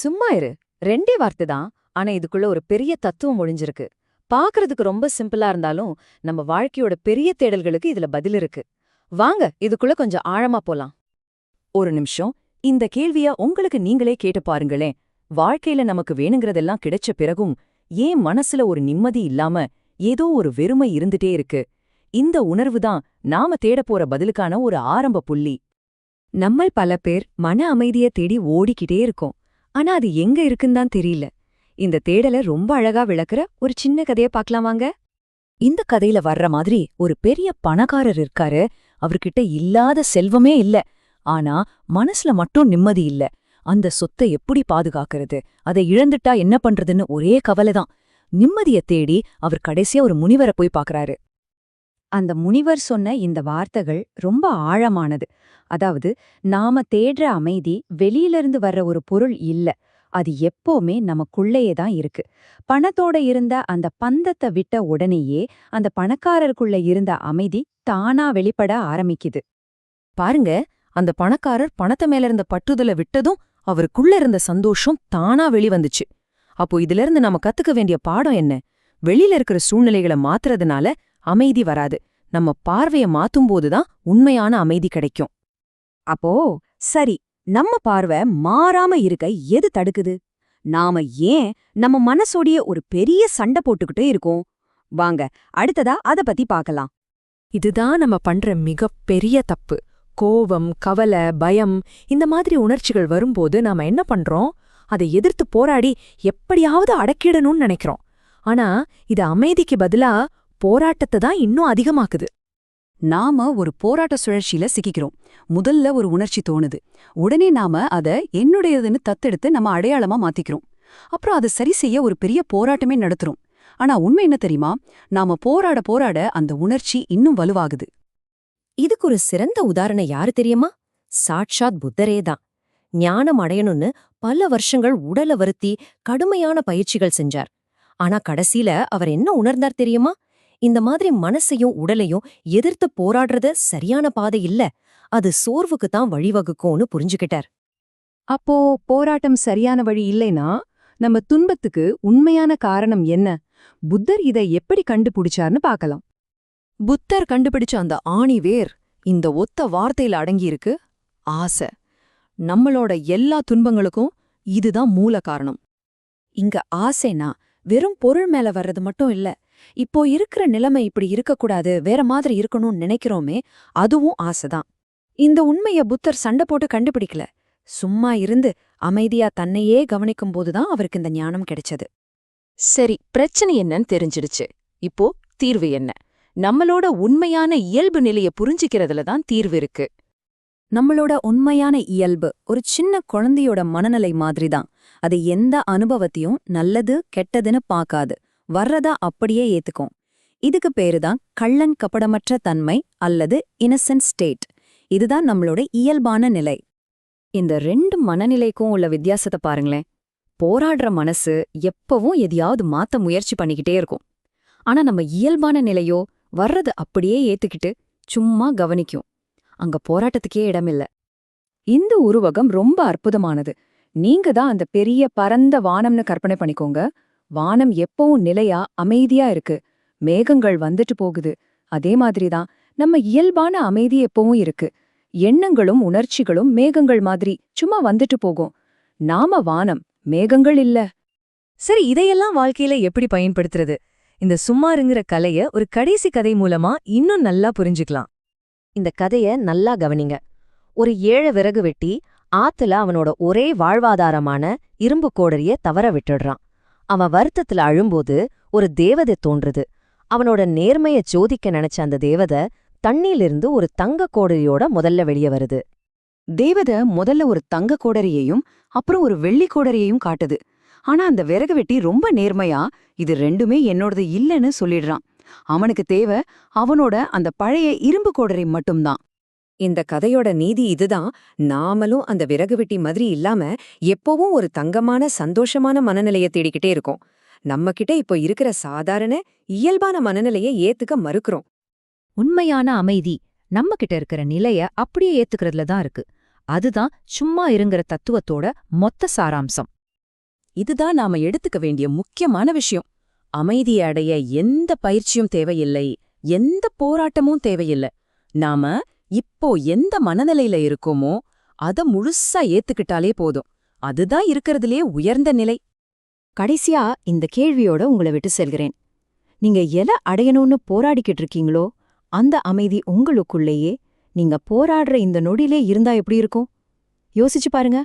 சும்மா இரு. ரெண்டே வார்த்தை தான். ஆனா இதுக்குள்ள ஒரு பெரிய தத்துவம் ஒழிஞ்சிருக்கு பாக்குறதுக்கு ரொம்ப சிம்பிளா இருந்தாலும் நம்ம வாழ்க்கையோட பெரிய தேடல்களுக்கு இதுல பதில் இருக்கு. வாங்க இதுக்குள்ள கொஞ்சம் ஆழமா போலாம். ஒரு நிமிஷம். இந்த கேள்விய உங்களுக்கு நீங்களே கேட்டு பாருங்களேன். வாழ்க்கையில நமக்கு வேணுங்கிறதெல்லாம் கிடைச்ச பிறகும் ஏன் மனசுல ஒரு நிம்மதி இல்லாம ஏதோ ஒரு வெறுமை இருந்துட்டே இருக்கு? இந்த உணர்வு தான் நாம தேடப் போற பதிலுக்கான ஒரு ஆரம்ப புள்ளி. நம்மள் பல பேர் மன அமைதியை தேடி ஓடிக்கிட்டே இருக்கோம். ஆனா அது எங்க இருக்குன்னு தான் தெரியல. இந்த தேடலை ரொம்ப அழகா விளக்குற ஒரு சின்ன கதையை பார்க்கலாம் வாங்க. இந்த கதையில வர்ற மாதிரி ஒரு பெரிய பணக்காரர் இருக்காரு. அவர்கிட்ட இல்லாத செல்வமே இல்ல. ஆனா மனசுல மட்டும் நிம்மதி இல்ல. அந்த சொத்தை எப்படி பாதுகாக்கிறது? அதை இழந்துட்டா என்ன பண்றதுன்னு ஒரே கவலைதான் நிம்மதிய தேடி அவர் கடைசியா ஒரு முனிவரை போய் பாக்குறாரு அந்த முனிவர் சொன்ன இந்த வார்த்தைகள் ரொம்ப ஆழமானது. அதாவது நாம தேடுற அமைதி வெளியிலிருந்து வர்ற ஒரு பொருள் இல்ல. அது எப்பவுமே நமக்குள்ளேயே தான் இருக்கு. பணத்தோட இருந்த அந்த பந்தத்தை விட்ட உடனேயே அந்த பணக்காரருக்குள்ள இருந்த அமைதி தானா வெளிப்பட ஆரம்பிக்குது. பாருங்க அந்த பணக்காரர் பணத்தை மேல இருந்த பற்றுதல விட்டதும் அவருக்குள்ள இருந்த சந்தோஷம் தானா வெளிவந்துச்சு அப்போ இதிலிருந்து நாம கத்துக்க வேண்டிய பாடம் என்ன? வெளியில இருக்கிற சூழ்நிலைகளை மாத்துறதுனால அமைதி வராது. நம்ம பார்வைய மாத்தும்போதுதான் உண்மையான அமைதி கிடைக்கும். அப்போ சரி நம்ம பார்வை மாறாம இருக்க எது தடுக்குது? நாம ஏன் நம்ம மனசோடைய ஒரு பெரிய சண்டை போட்டுக்கிட்டே இருக்கோம்? வாங்க அடுத்ததா அத பத்தி பார்க்கலாம் இதுதான் நம்ம பண்ற மிகப்பெரிய தப்பு. கோவம் கவலை பயம் இந்த மாதிரி உணர்ச்சிகள் வரும்போது நாம என்ன பண்றோம்? அதை எதிர்த்து போராடி எப்படியாவது அடக்கிடணும்னு நினைக்கிறோம். ஆனா இது அமைதிக்கு பதிலா போராட்டத்தை தான் இன்னும் அதிகமாக்குது. நாம ஒரு போராட்ட சுழற்சியில சிக்கிக்கிறோம். முதல்ல ஒரு உணர்ச்சி தோணுது. உடனே நாம அத என்னுடையதுன்னு தத்தெடுத்து நம்ம அடையாளமா மாத்திக்கிறோம். அப்புறம் அதை சரி செய்ய ஒரு பெரிய போராட்டமே நடத்துறோம். ஆனா உண்மை என்ன தெரியுமா? நாம போராட போராட அந்த உணர்ச்சி இன்னும் வலுவாகுது. இதுக்கு ஒரு சிறந்த உதாரணம் யாரு தெரியுமா? சாட்சாத் புத்தரே தான். ஞானம் அடையணும்னு பல வருஷங்கள் உடல வருத்தி கடுமையான பயிற்சிகள் செஞ்சார். ஆனா கடைசில அவர் என்ன உணர்ந்தார் தெரியுமா? இந்த மாதிரி மனசையும் உடலையும் எதிர்த்து போராடுறது சரியான பாதை இல்ல. அது சோர்வுக்கு தான் வழிவகுக்கும்னு புரிஞ்சுக்கிட்டார். அப்போ போராட்டம் சரியான வழி இல்லைனா நம்ம துன்பத்துக்கு உண்மையான காரணம் என்ன? புத்தர் இதை எப்படி கண்டுபிடிச்சார்னு பார்க்கலாம். புத்தர் கண்டுபிடிச்ச அந்த ஆணி வேர் இந்த ஒத்த வார்த்தையில அடங்கியிருக்கு. ஆசை. நம்மளோட எல்லா துன்பங்களுக்கும் இதுதான் மூல காரணம். இங்க ஆசைனா வெறும் பொருள் மேல வர்றது மட்டும் இல்ல இப்போ இருக்கிற நிலைமை இப்படி இருக்கக்கூடாது வேற மாதிரி இருக்கணும்னு நினைக்கிறோமே அதுவும் ஆசைதான். இந்த உண்மைய புத்தர் சண்டை போட்டு கண்டுபிடிக்கல. சும்மா இருந்து அமைதியா தன்னையே கவனிக்கும் போதுதான் அவருக்கு இந்த ஞானம் கிடைச்சது. சரி பிரச்சனை என்னன்னு தெரிஞ்சிடுச்சு. இப்போ தீர்வு என்ன? நம்மளோட உண்மையான இயல்பு நிலைய புரிஞ்சிக்கிறதுல தான் தீர்வு இருக்கு. நம்மளோட உண்மையான இயல்பு ஒரு சின்ன குழந்தையோட மனநிலை மாதிரிதான். அது எந்த அனுபவத்தையும் நல்லது கெட்டதுன்னு பார்க்காது. வர்றதா அப்படியே ஏத்துக்கும். இதுக்கு பேருதான் கள்ளன் கப்படமற்ற தன்மை அல்லது இன்னசென்ட் ஸ்டேட் இதுதான் நம்மளோட இயல்பான நிலை. இந்த ரெண்டு மனநிலைக்கும் உள்ள வித்தியாசத்தை பாருங்களேன். போராடுற மனசு எப்பவும் எதையாவது மாத்த முயற்சி பண்ணிக்கிட்டே இருக்கும். ஆனா நம்ம இயல்பான நிலையோ வர்றது அப்படியே ஏத்துக்கிட்டு சும்மா கவனிக்கும். அங்க போராட்டத்துக்கே இடமில்ல இந்த உருவகம் ரொம்ப அற்புதமானது. நீங்க தான் அந்த பெரிய பரந்த வானம்னு கற்பனை பண்ணிக்கோங்க. வானம் எப்பவும் நிலையா அமைதியா இருக்கு. மேகங்கள் வந்துட்டு போகுது. அதே மாதிரிதான் நம்ம இயல்பான அமைதி எப்பவும் இருக்கு. எண்ணங்களும் உணர்ச்சிகளும் மேகங்கள் மாதிரி சும்மா வந்துட்டு போகும். நாம வானம் மேகங்கள் இல்ல. சரி இதையெல்லாம் வாழ்க்கையில எப்படி பயன்படுத்துறது? இந்த சும்மாருங்கிற கலைய ஒரு கடைசி கதை மூலமா இன்னும் நல்லா புரிஞ்சுக்கலாம். இந்த கதைய நல்லா கவனிங்க. ஒரு ஏழை விறகு வெட்டி ஆத்துல அவனோட ஒரே வாழ்வாதாரமான இரும்பு கோடரிய தவற விட்டுடுறான். அவன் வருத்தத்துல அழும்போது ஒரு தேவதை தோன்றுது. அவனோட நேர்மைய சோதிக்க நினைச்ச அந்த தேவதை தண்ணியிலிருந்து ஒரு தங்க கோடரியோட முதல்ல வெளிய வருது. தேவத முதல்ல ஒரு தங்க கோடரியையும் அப்புறம் ஒரு வெள்ளி கோடரியையும் காட்டுது. ஆனா அந்த விறகு வெட்டி ரொம்ப நேர்மையா இது ரெண்டுமே என்னோடது இல்லைன்னு சொல்லிடுறான். அவனுக்கு தேவை அவனோட அந்த பழைய இரும்பு கோடரி மட்டும்தான். இந்த கதையோட நீதி இதுதான். நாமளும் அந்த விறகு வெட்டி மாதிரி இல்லாம எப்பவும் ஒரு தங்கமான சந்தோஷமான மனநிலைய தேடிக்கிட்டே இருக்கோம். நம்ம கிட்ட இப்போ இருக்கிற சாதாரண இயல்பான மனநிலையை ஏத்துக்க மறுக்கிறோம். உண்மையான அமைதி நம்ம கிட்ட இருக்கிற நிலைய அப்படியே ஏத்துக்கிறதுல தான் இருக்கு. அதுதான் சும்மா இருங்கிற தத்துவத்தோட மொத்த சாராம்சம். இதுதான் நாம எடுத்துக்க வேண்டிய முக்கியமான விஷயம். அமைதியை அடைய எந்த பயிற்சியும் தேவையில்லை. எந்த போராட்டமும் தேவையில்லை. நாம இப்போ எந்த மனநிலையில இருக்கோமோ அத முழுசா ஏத்துக்கிட்டாலே போதும். அதுதான் இருக்கிறதுலே உயர்ந்த நிலை. கடைசியா இந்த கேள்வியோட உங்களை விட்டு செல்கிறேன். நீங்க எதை அடையணும்னு போராடிக்கிட்டு இருக்கீங்களோ அந்த அமைதி உங்களுக்குள்ளேயே நீங்க போராடுற இந்த நொடியிலே இருந்தா எப்படி இருக்கும்? யோசிச்சு பாருங்க.